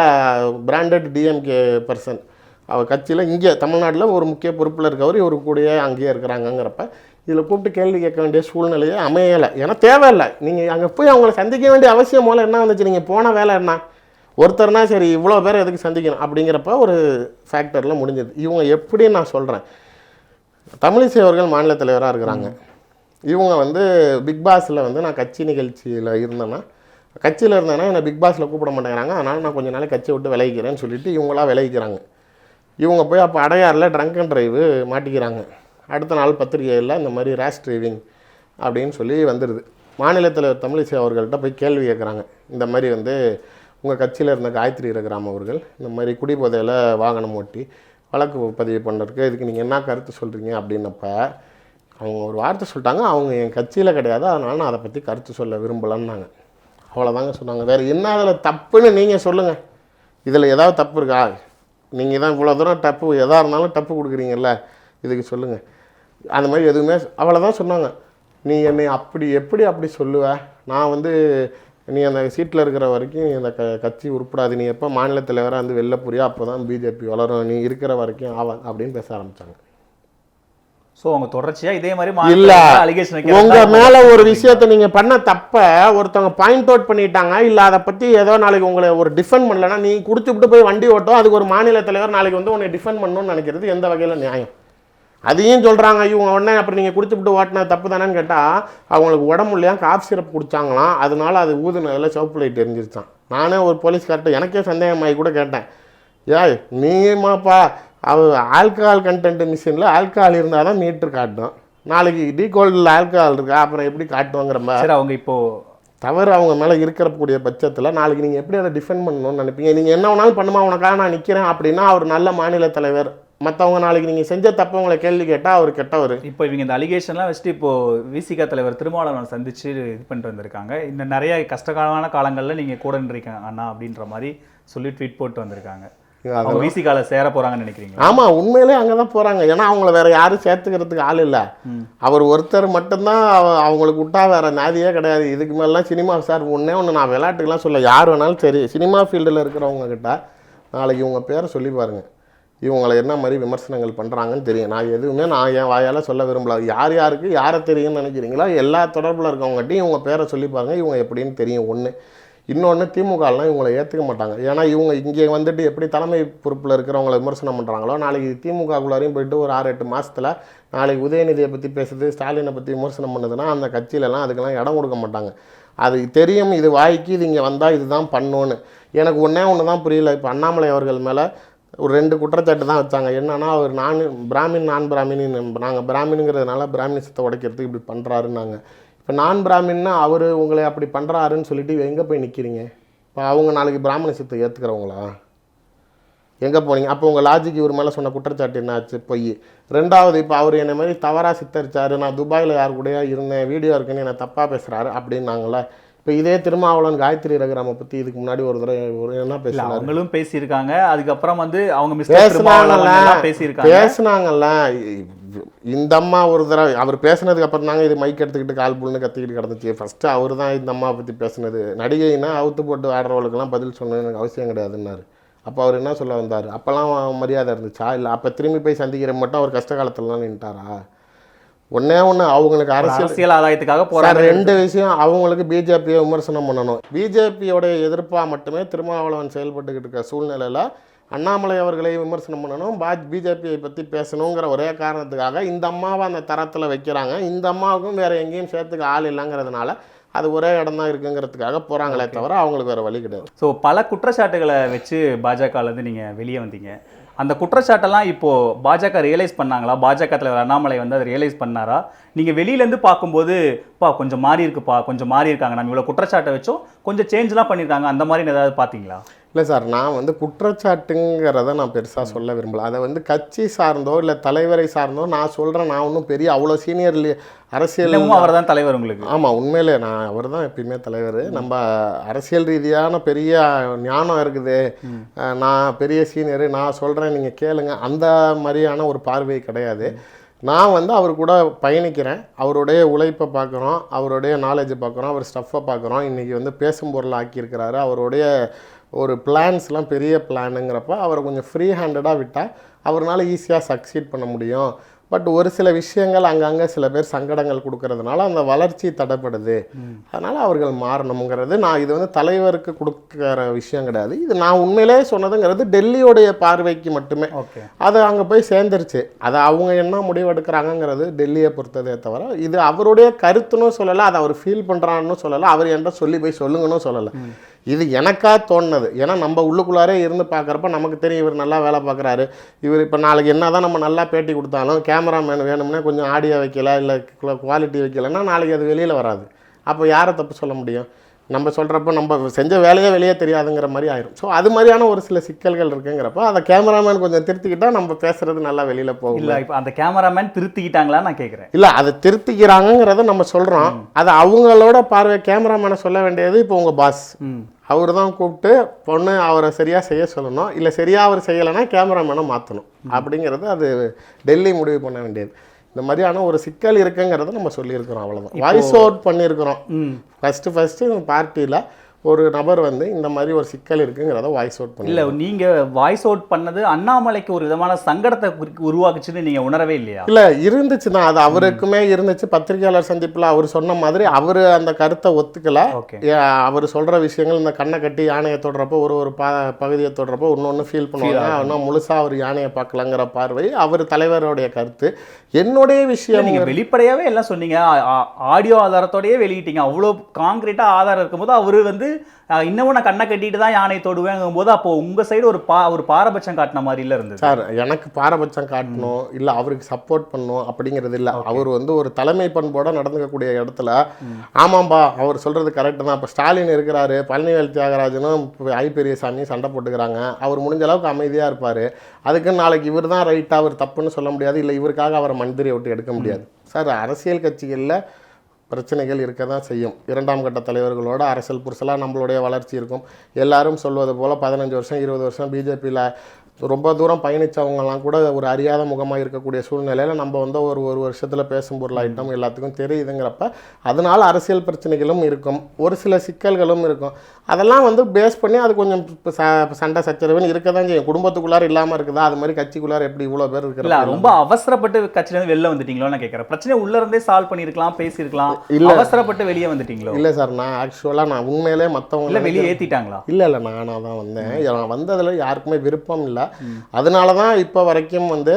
பிராண்டட் டிஎம்கே பர்சன் அவர் கட்சியில் இங்கே தமிழ்நாட்டில் ஒரு முக்கிய பொறுப்பில் இருக்கவர் இவர் கூடயே அங்கேயே இருக்கிறாங்கங்கிறப்ப இதில் கூப்பிட்டு கேள்வி கேட்க வேண்டிய சூழ்நிலையே அமையலை. ஏன்னா தேவையில்லை. நீங்கள் அங்கே போய் அவங்கள சந்திக்க வேண்டிய அவசியம் மூலம் என்ன வந்துச்சு? நீங்கள் போன வேலை என்ன? ஒருத்தர்னா சரி இவ்வளோ பேர் எதுக்கு சந்திக்கணும்? அப்படிங்கிறப்ப ஒரு ஃபேக்டரில் முடிஞ்சது. இவங்க எப்படி நான் சொல்கிறேன் தமிழிசை அவர்கள் மாநில தலைவராக இருக்கிறாங்க. இவங்க வந்து பிக் பாஸில் வந்து நான் கட்சி நிகழ்ச்சியில் இருந்தேன்னா கட்சியில் இருந்தேன்னா என்னை பிக் பாஸில் கூப்பிட மாட்டேங்கிறாங்க. அதனால் நான் கொஞ்ச நாள் கட்சியை விட்டு விளைவிக்கிறேன்னு சொல்லிட்டு இவங்களா விளைவிக்கிறாங்க இவங்க போய் அப்போ அடையாறில் ட்ரங்க் அண்ட் ட்ரைவு மாட்டிக்கிறாங்க. அடுத்த நாள் பத்திரிகையில் இந்த மாதிரி ரேஷ் ட்ரைவிங் அப்படின்னு சொல்லி வந்துடுது மாநில தலைவர் தமிழிசை அவர்கள்ட்ட போய் கேள்வி கேட்குறாங்க. இந்த மாதிரி வந்து உங்கள் கட்சியில் இருந்த காயத்ரி ரகுராம் அவர்கள் இந்த மாதிரி குடிபோதையில் வாகனம் ஓட்டி வழக்கு பதிவு பண்ணுறதுக்கு இதுக்கு நீங்கள் என்ன கருத்து சொல்கிறீங்க அப்படின்னப்ப அவங்க ஒரு வார்த்தை சொல்லிட்டாங்க அவங்க என் கட்சியில் கிடையாது அதனால் நான் அதை பற்றி கருத்து சொல்ல விரும்பலைன்னாங்க. அவ்வளோதாங்க சொன்னாங்க. வேறு என்ன அதில் தப்புன்னு நீங்கள் சொல்லுங்கள் இதில் ஏதாவது தப்பு இருக்கா? நீங்கள் தான் இவ்வளோ தூரம் டப்பு எதாக இருந்தாலும் டப்பு கொடுக்குறீங்கல்ல இதுக்கு சொல்லுங்கள் அந்த மாதிரி எதுவுமே அவ்வளோதான் சொன்னாங்க. நீ என்னை அப்படி எப்படி அப்படி சொல்லுவ? நான் வந்து நீ அந்த சீட்டில் இருக்கிற வரைக்கும் இந்த க கட்சி உருப்படாது. நீ எப்போ மாநில தலைவராக வந்து வெளில புரியா அப்போ தான் பிஜேபி வளரும். நீ இருக்கிற வரைக்கும் ஆவாங்க அப்படின்னு பேச ஆரம்பித்தாங்க சோ அவங்க தொடர்ச்சியா இதே மாதிரி இல்ல. அலிகேஷன் உங்க மேல ஒரு விஷயத்த நீங்க பண்ண தப்ப ஒருத்தவங்க பாயிண்ட் அவுட் பண்ணிட்டாங்க. இல்ல அதை பத்தி ஏதோ நாளைக்கு உங்களை ஒரு டிஃபெண்ட் பண்ணலன்னா நீ குடிச்சுட்டு போய் வண்டி ஓட்டும். அதுக்கு ஒரு மாநில தலைவர் நாளைக்கு வந்து உன்னை டிஃபெண்ட் பண்ணணும்னு நினைக்கிறது எந்த வகையில நியாயம்? அதையும் சொல்றாங்க இவங்க உடனே அப்புறம் நீங்க குடிச்சுட்டு ஓட்டின தப்பு தானேன்னு கேட்டா அவங்களுக்கு உடம்பு இல்லையா காஃப் சிரப் குடிச்சாங்களாம் அதனால அது ஊதுனதில் சிவப்பு லைட் எரிஞ்சிருச்சான் நானே ஒரு போலீஸ்கார்ட்ட எனக்கே சந்தேகமாகி கூட கேட்டேன். ஏய் நீமாப்பா அவ ஆல்கஹால் கண்டென்ட் மிஷினில் ஆல்கஹால் இருந்தால் தான் மீட்டர் காட்டும். நாளைக்கு டீகோல்டில் ஆல்கஹால் இருக்கா அப்புறம் எப்படி காட்டுவாங்கிற மாதிரி. சரி அவங்க இப்போ தவறு அவங்க மேலே இருக்கக்கூடிய பட்சத்தில் நாளைக்கு நீங்கள் எப்படி அதை டிஃபெண்ட் பண்ணணும்னு நினைப்பீங்க? நீங்கள் என்ன வேணாலும் பண்ணுமா உனக்காக நான் நிற்கிறேன் அப்படின்னா அவர் நல்ல மாநில தலைவர். மற்றவங்க நாளைக்கு நீங்கள் செஞ்ச தப்ப உங்களை கேள்வி கேட்டால் அவர் கெட்டவர். இப்போ இவங்க இந்த அலிகேஷன்லாம் வச்சுட்டு இப்போ விசிகா தலைவர் திருமாவளவன் சந்திச்சு இது பண்ணிட்டு வந்திருக்காங்க. இந்த நிறைய கஷ்டகாலமான காலங்கள்ல நீங்க கூட நின்றீங்க அண்ணா அப்படின்ற மாதிரி சொல்லி ட்வீட் போட்டு வந்திருக்காங்க. அவங்க விசிகால சேர போறாங்கன்னு நினைக்கிறீங்களா? ஆமாம் உண்மையிலே அங்கே தான் போகிறாங்க ஏன்னா அவங்கள வேற யாரும் சேர்த்துக்கிறதுக்கு ஆள் இல்லை. அவர் ஒருத்தர் மட்டும்தான் அவ- அவங்களுக்கு விட்டா வேற நாதியே கிடையாது. இதுக்கு மேலாம் சினிமா சார் ஒன்றே ஒன்று நான் விளையாட்டுக்கெல்லாம் சொல்ல யார் வேணாலும் சரி சினிமா ஃபீல்டில் இருக்கிறவங்க கிட்ட நாளைக்கு இவங்க பேரை சொல்லி பாருங்க. இவங்களை என்ன மாதிரி விமர்சனங்கள் பண்ணுறாங்கன்னு தெரியும். நான் எதுவுமே நான் என் வாயால் சொல்ல விரும்பல. யார் யாருக்கு யாரை தெரியும்னு நினைக்கிறீங்களோ? எல்லா தொடர்பில் இருக்கவங்ககிட்டையும் இவங்க பேரை சொல்லி பாருங்க. இவங்க எப்படின்னு தெரியும் ஒன்று இன்னொன்று திமுகலாம் இவங்களை ஏற்றுக்க மாட்டாங்க. ஏன்னா இவங்க இங்கே வந்துட்டு எப்படி தலைமை பொறுப்பில் இருக்கிறவங்கள விமர்சனம் பண்ணுறாங்களோ நாளைக்கு திமுகக்குள்ளாரையும் போயிட்டு ஒரு ஆறு எட்டு மாதத்தில் நாளைக்கு உதயநிதியை பற்றி பேசுது ஸ்டாலினை பற்றி விமர்சனம் பண்ணுதுன்னா அந்த கட்சியிலலாம் அதுக்கெல்லாம் இடம் கொடுக்க மாட்டாங்க. அது தெரியும் இது வாய்க்கு இது இங்கே வந்தால் இதுதான் பண்ணோன்னு. எனக்கு ஒன்றே ஒன்று தான் புரியல. இப்போ அண்ணாமலை அவர்கள் மேலே ஒரு ரெண்டு குற்றச்சாட்டு தான் வச்சாங்க. என்னன்னா அவர் நான் பிராமின் நான் பிராமின்னு நாங்கள் பிராமினுங்கிறதுனால பிராமினிசத்தை உடைக்கிறதுக்கு இப்படி பண்ணுறாருன்னாங்க இப்போ நான் பிராமின்னா அவர் உங்களை அப்படி பண்ணுறாருன்னு சொல்லிட்டு எங்கே போய் நிற்கிறீங்க இப்போ அவங்க நாளைக்கு பிராமணிசத்தை ஏற்றுக்கிறவங்களா எங்கே போனீங்க? அப்போ உங்கள் லாஜிக் இவர் மேலே சொன்ன குற்றச்சாட்டு என்ன ஆச்சு பொய். ரெண்டாவது இப்போ அவர் என்னை மாதிரி தவறாக சித்தரித்தார் நான் துபாயில் யார் கூடயா இருந்தேன் வீடியோ இருக்குன்னு என்னை தப்பாக பேசுகிறாரு அப்படின்னாங்களே இப்போ இதே திருமாவளவன் காயத்ரி ரகுராமை பற்றி இதுக்கு முன்னாடி ஒரு தடவை ஒரு என்ன பேசினார்? அவங்களும் பேசியிருக்காங்க. அதுக்கப்புறம் வந்து அவங்க பேசுனாங்கல்ல. பேசியிருக்காங்க. பேசுனாங்கல்ல. இந்த அம்மா ஒரு தடவை அவர் பேசுனதுக்கு அப்புறம் தாங்க இது மைக் எடுத்துக்கிட்டு கால் புல்னு கத்திக்கிட்டு கிடந்துச்சு. ஃபர்ஸ்ட் அவர் தான் இந்த அம்மா பற்றி பேசுனது. நடிகைனா அவுத்து போட்டு ஆடுறவளுக்கெல்லாம் பதில் சொல்லணும்னு எனக்கு அவசியம் கிடையாதுன்னாரு. அப்போ அவர் என்ன சொல்ல வந்தார்? அப்போல்லாம் மரியாதை இருந்துச்சா? இல்லை அப்போ திரும்பி போய் சந்திக்கிற மட்டும் அவர் கஷ்ட காலத்துலலாம் நின்ட்டாரா? ஒண்ணே ஒன்று அவங்களுக்கு அரசியல் ஆதாயத்துக்காக சார் போறாங்க ரெண்டு விஷயம் அவங்களுக்கு பிஜேபியை விமர்சனம் பண்ணணும். பிஜேபியோடைய எதிர்ப்பாக மட்டுமே திருமாவளவன் செயல்பட்டுக்கிட்டு இருக்க சூழ்நிலையில் அண்ணாமலை அவர்களை விமர்சனம் பண்ணணும். பா பிஜேபியை பற்றி பேசணுங்கிற ஒரே காரணத்துக்காக இந்த அம்மாவை அந்த தரத்தில் வைக்கிறாங்க. இந்த அம்மாவுக்கும் வேறு எங்கேயும் சேர்த்துக்க ஆள் இல்லைங்கிறதுனால அது ஒரே இடம் தான் இருக்குங்கிறதுக்காக போகிறாங்களே தவிர அவங்களுக்கு வேறு வழி கிடையாது. ஸோ பல குற்றச்சாட்டுகளை வச்சு பாஜகலேருந்து நீங்கள் வெளியே வந்தீங்க. அந்த குற்றச்சாட்டெல்லாம் இப்போது பாஜக ரியலைஸ் பண்ணாங்களா? பாஜக தலைவர் அண்ணாமலை வந்து அதை ரியலைஸ் பண்ணாரா? நீங்கள் வெளியிலேருந்து பார்க்கும்போது பா கொஞ்சம் மாறி இருக்குப்பா கொஞ்சம் மாறி இருக்காங்க நம்ம இவ்வளோ குற்றச்சாட்டை வச்சோம் கொஞ்சம் சேஞ்ச்லாம் பண்ணியிருக்காங்க அந்த மாதிரி ஏதாவது பார்த்தீங்களா? இல்லை சார் நான் வந்து குற்றச்சாட்டுங்கிறத நான் பெருசாக சொல்ல விரும்பல. அதை வந்து கட்சி சார்ந்தோ இல்லை தலைவரை சார்ந்தோ நான் சொல்கிறேன் நான் ஒன்றும் பெரிய அவ்வளோ சீனியர் அரசியல் அவர் தான் தலைவர் உங்களுக்கு? ஆமாம் உண்மையிலே நான் அவர் தான் எப்பயுமே தலைவர். நம்ம அரசியல் ரீதியான பெரிய ஞானம் இருக்குது. நான் பெரிய சீனியரு நான் சொல்கிறேன் நீங்கள் கேளுங்க. அந்த மாதிரியான ஒரு பார்வை கிடையாது. நான் வந்து அவர் கூட பயணிக்கிறேன். அவருடைய உழைப்பை பார்க்குறோம். அவருடைய நாலேஜை பார்க்குறோம். அவர் ஸ்டஃப்பை பார்க்குறோம். இன்றைக்கி வந்து பேசும் பொருள் ஆக்கியிருக்கிறாரு அவருடைய ஒரு பிளான்ஸ்லாம் பெரிய பிளானுங்கிறப்ப அவரை கொஞ்சம் ஃப்ரீ ஹேண்டடாக விட்டால் அவர்னால ஈஸியாக சக்சீட் பண்ண முடியும். பட் ஒரு சில விஷயங்கள் அங்கங்கே சில பேர் சங்கடங்கள் கொடுக்கறதுனால அந்த வளர்ச்சி தடைப்படுது. அதனால் அவர்கள் மாறணுங்கிறது நான் இது வந்து தலைவருக்கு கொடுக்குற விஷயம் கிடையாது. இது நான் உண்மையிலே சொன்னதுங்கிறது டெல்லியோடைய பார்வைக்கு மட்டுமே. ஓகே அது அங்கே போய் சேர்ந்துருச்சு. அதை அவங்க என்ன முடிவெடுக்கிறாங்கங்கிறது டெல்லியை பொறுத்ததே தவிர இது அவருடைய கருத்துன்னு சொல்லலை அதை அவர் ஃபீல் பண்ணுறான்னு சொல்லலை அவர் என்கிட்ட சொல்லி போய் சொல்லுங்கன்னு சொல்லலை. இது எனக்கா தோணுனது. ஏன்னா நம்ம உள்ளுக்குள்ளாரே இருந்து பார்க்குறப்ப நமக்கு தெரியும் இவர் நல்லா வேலை பார்க்குறாரு. இவர் இப்போ நாளைக்கு என்ன தான் நம்ம நல்லா பேட்டி கொடுத்தாலும் கேமராமேன் வேணும்னா கொஞ்சம் ஆடியோ வைக்கல இல்லை குவாலிட்டி வைக்கலைன்னா நாளைக்கு அது வெளியில் வராது. அப்போ யாரை தப்பு சொல்ல முடியும்? நம்ம சொல்கிறப்ப நம்ம செஞ்ச வேலையே வெளியே தெரியாதுங்கிற மாதிரி ஆயிரும். ஸோ அது மாதிரியான ஒரு சில சிக்கல்கள் இருக்குங்கிறப்ப அதை கேமராமேன் கொஞ்சம் திருத்திக்கிட்டா நம்ம பேசுறது நல்லா வெளியில் போகும் இல்லை இப்போ அந்த கேமராமேன் திருத்திக்கிட்டாங்களா நான் கேட்குறேன் இல்லை அதை திருத்திக்கிறாங்கங்கிறத நம்ம சொல்கிறோம் அது அவங்களோட பார்வை கேமராமேனை சொல்ல வேண்டியது இப்போ உங்கள் பாஸ் அவர் தான் கூப்பிட்டு பொண்ணு அவரை சரியாக செய்ய சொல்லணும். இல்லை சரியாக அவர் செய்யலைன்னா கேமராமேனை மாற்றணும் அப்படிங்கிறது அது டெல்லி முடிவு பண்ண வேண்டியது. இந்த மாதிரியான ஒரு சிக்கல் இருக்குங்கிறத நம்ம சொல்லியிருக்கிறோம் அவ்வளோதான் வாய்ஸ் அவுட் பண்ணியிருக்கிறோம். ஃபஸ்ட்டு ஃபஸ்ட்டு பார்ட்டியில் ஒரு நபர் வந்து இந்த மாதிரி ஒரு சிக்கல் இருக்குங்கிறத வாய்ஸ் அவுட் பண்ணி இல்ல நீங்க வாய்ஸ் அவுட் பண்ணது அண்ணாமலைக்கு ஒரு விதமான சங்கடத்தை உருவாக்குச்சுன்னு நீங்க உணரவே இல்லையா? இல்லை இருந்துச்சு தான் அது அவருக்குமே இருந்துச்சு. பத்திரிகையாளர் சந்திப்பில் அவர் சொன்ன மாதிரி அவர் அந்த கருத்தை ஒத்துக்கல. அவர் சொல்ற விஷயங்கள் இந்த கண்ணை கட்டி யானையை தொடுறப்போ ஒரு ஒரு பா பகுதியை தொடுறப்போ இன்னொன்று ஃபீல் பண்ணுவாங்க. இன்னும் முழுசா அவர் யானையை பார்க்கலங்கிற பார்வை அவர் தலைவருடைய கருத்து. என்னுடைய விஷயம் நீங்க வெளிப்படையாவே எல்லாம் சொன்னீங்க. ஆடியோ ஆதாரத்தோடயே வெளியிட்டீங்க. அவ்வளோ காங்கிரீட்டா ஆதாரம் இருக்கும்போது அவரு வந்து இன்னமும் நான் கண்ணை கட்டிட்டு தான் யானை தொடுவேங்கும் போது அப்போ உங்க சைடு ஒரு பா ஒரு பாரபட்சம் காட்டின மாதிரி இல்ல இருந்தது. சார் எனக்கு பாரபட்சம் காட்டணும் இல்லை அவருக்கு சப்போர்ட் பண்ணணும் அப்படிங்கிறது இல்லை. அவர் வந்து ஒரு தலைமை பண்போட நடந்துக்கக்கூடிய இடத்துல ஆமாம்பா அவர் சொல்றது கரெக்டு தான். இப்போ ஸ்டாலின் இருக்கிறாரு பழனிவேல் தியாகராஜனும் ஐ பெரியசாமி சண்டை போட்டுக்கிறாங்க. அவர் முடிஞ்ச அளவுக்கு அமைதியாக இருப்பார். அதுக்கு நாளைக்கு இவர் தான் ரைட்டாக அவர் தப்புன்னு சொல்ல முடியாது. இல்லை இவருக்காக அவரை மந்திரியை விட்டு எடுக்க முடியாது. சார் அரசியல் கட்சிகளில் பிரச்சனைகள் இருக்க தான் செய்யும். இரண்டாம் கட்ட தலைவர்களோட அரசியல் புரிசலாக நம்மளுடைய வளர்ச்சி இருக்கும். எல்லாரும் சொல்வது போல் பதினஞ்சு வருஷம் இருபது வருஷம் பிஜேபியில் ரொம்ப தூரம் பயணிச்சவங்கலாம் கூட ஒரு அறியாத முகமாக இருக்கக்கூடிய சூழ்நிலையில் நம்ம வந்து ஒரு ஒரு வருஷத்தில் பேசும் பொருளாயிட்டம் எல்லாத்துக்கும் தெரியுதுங்கிறப்ப அதனால அரசியல் பிரச்சனைகளும் இருக்கும். ஒரு சில சிக்கல்களும் இருக்கும். அதெல்லாம் வந்து பேஸ் பண்ணி அது கொஞ்சம் சண்டை சச்சரவுன்னு இருக்க தான் செய்யும். குடும்பத்துக்குள்ளார இல்லாமல் இருக்குதா? அது மாதிரி கட்சிக்குள்ளார எப்படி இவ்வளோ பேர் இல்ல இருக்கிற ரொம்ப அவசரப்பட்டு கட்சியில இருந்து வெளில வந்துட்டீங்களோ நான் கேட்கறேன் பிரச்சனை உள்ள இருந்தே சால்வ் பண்ணிருக்கலாம் பேசியிருக்கலாம். இல்ல. அவசரப்பட்டு வெளியே வந்துட்டீங்களோ? இல்லை சார் நான் ஆக்சுவலாக நான் உண்மையிலே மற்றவங்க வெளியே ஏத்திட்டாங்களா? இல்லை இல்லை நானாக தான் வந்தேன். நான் வந்ததில் யாருக்குமே விருப்பம் இல்லை. அதனால தான் இப்போ வரைக்கும் வந்து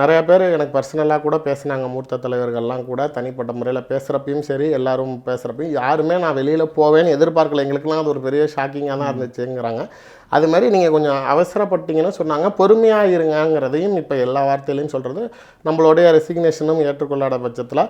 நிறைய பேர் எனக்கு பர்சனலாக கூட பேசினாங்க மூர்த்த தலைவர்கள்லாம் கூட தனிப்பட்ட முறையில் பேசுகிறப்பையும் சரி எல்லாரும் பேசுகிறப்பையும் யாருமே நான் வெளியில் போவேன்னு எதிர்பார்க்கல. எங்களுக்குலாம் அது ஒரு பெரிய ஷாக்கிங்காக தான் இருந்துச்சுங்கிறாங்க. அது மாதிரி நீங்கள் கொஞ்சம் அவசரப்பட்டீங்கன்னு சொன்னாங்க. பொறுமையாக இருங்கங்கிறதையும் இப்போ எல்லா வார்த்தையிலையும் சொல்கிறது நம்மளுடைய ரெசிக்னேஷனும் ஏற்றுக்கொள்ளாத பட்சத்தில்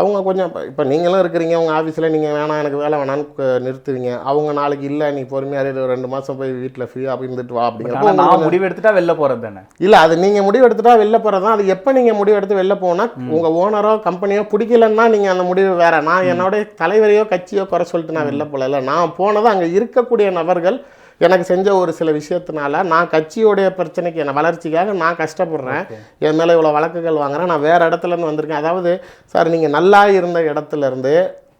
அவங்க கொஞ்சம் இப்போ நீங்களும் இருக்கிறீங்க. உங்கள் ஆஃபீஸில் நீங்கள் வேணாம் எனக்கு வேலை வேணான்னு நிறுத்துவீங்க. அவங்க நாளைக்கு இல்லை நீ பொறுமையாக இரு, ரெண்டு மாதம் போய் வீட்டில் ஃப்ரீயாக இருந்துட்டு வா அப்படிங்கிறப்போ நான் முடிவு எடுத்துட்டா வெளில போறது தானே? இல்லை அது நீங்கள் முடிவு எடுத்துட்டா வெளில போகிறது தான். அது எப்போ நீங்கள் முடிவு எடுத்து வெளில போனால் உங்கள் ஓனரோ கம்பெனியோ பிடிக்கலன்னா நீங்கள் அந்த முடிவு வேற. நான் என்னோட தலைவரையோ கட்சியோ குறை சொல்லிட்டு நான் வெளில போகல. நான் போனது அங்கே இருக்கக்கூடிய நபர்கள் எனக்கு செஞ்ச ஒரு சில விஷயத்தினால நான் கட்சியோடைய பிரச்சனைக்கு என்ன வளர்ச்சிக்காக நான் கஷ்டப்படுறேன். என் மேலே இவ்வளோ வழக்குகள் வாங்குறேன். நான் வேறு இடத்துல இருந்து வந்திருக்கேன். அதாவது சார் நீங்கள் நல்லா இருந்த இடத்துல இருந்து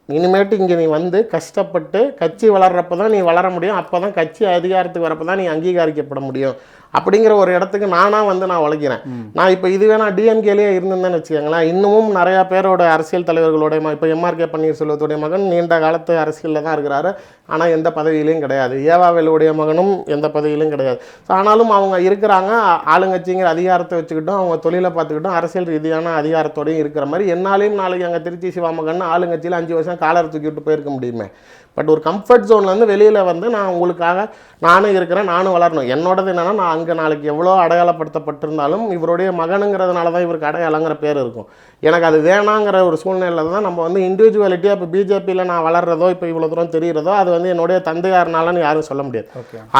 இனிமேட்டு இங்கே நீ வந்து கஷ்டப்பட்டு கட்சி வளர்றப்ப தான் நீ வளர முடியும். அப்போ தான் கட்சி அதிகாரத்துக்கு வரப்போ தான் நீ அங்கீகரிக்கப்பட முடியும். அப்படிங்கிற ஒரு இடத்துக்கு நானாக வந்து நான் உழைக்கிறேன். நான் இப்போ இதுவே நான் டிஎம்கேலேயே இருந்திருந்தேன்னு வச்சுக்கோங்களேன். இன்னமும் நிறையா பேரோட அரசியல் தலைவர்களுடைய இப்போ எம்ஆர்கே பன்னீர்செல்வத்துடைய மகன் நீண்ட காலத்து அரசியலில் தான் இருக்கிறாரு. ஆனால் எந்த பதவியிலையும் கிடையாது. ஏவாவேலுடைய மகனும் எந்த பதவியிலும் கிடையாது. So, ஆனாலும் அவங்க இருக்கிறாங்க. ஆளுங்கட்சிங்கிற அதிகாரத்தை வச்சுக்கிட்டும் அவங்க தொழிலை பார்த்துக்கிட்டும் அரசியல் ரீதியான அதிகாரத்தோடையும் இருக்கிற மாதிரி என்னாலையும் நாளைக்கு அங்கே திருச்சி சிவாமகன் ஆளுங்கட்சியில் அஞ்சு வருஷம் காலர் தூக்கி விட்டு போயிருக்க முடியுமே. பட் ஒரு கம்ஃபர்ட் ஜோன்லேருந்து வெளியில் வந்து நான் உங்களுக்காக நானும் இருக்கிறேன் நானும் வளரணும். என்னோடது என்னன்னா நான் அங்கே நாளைக்கு எவ்வளோ அடையாளப்படுத்தப்பட்டிருந்தாலும் இவருடைய மகனுங்கிறதுனால தான் இவருக்கு அடையாளங்கிற பேர் இருக்கும். எனக்கு அது வேணாங்கிற ஒரு சூழ்நிலையில் தான் நம்ம வந்து இண்டிவிஜுவாலிட்டியாக இப்போ பிஜேபியில் நான் வளர்றதோ இப்போ இவ்வளோ தூரம் தெரிகிறதோ அது வந்து என்னுடைய தந்தையாருனாலன்னு யாரும் சொல்ல முடியாது.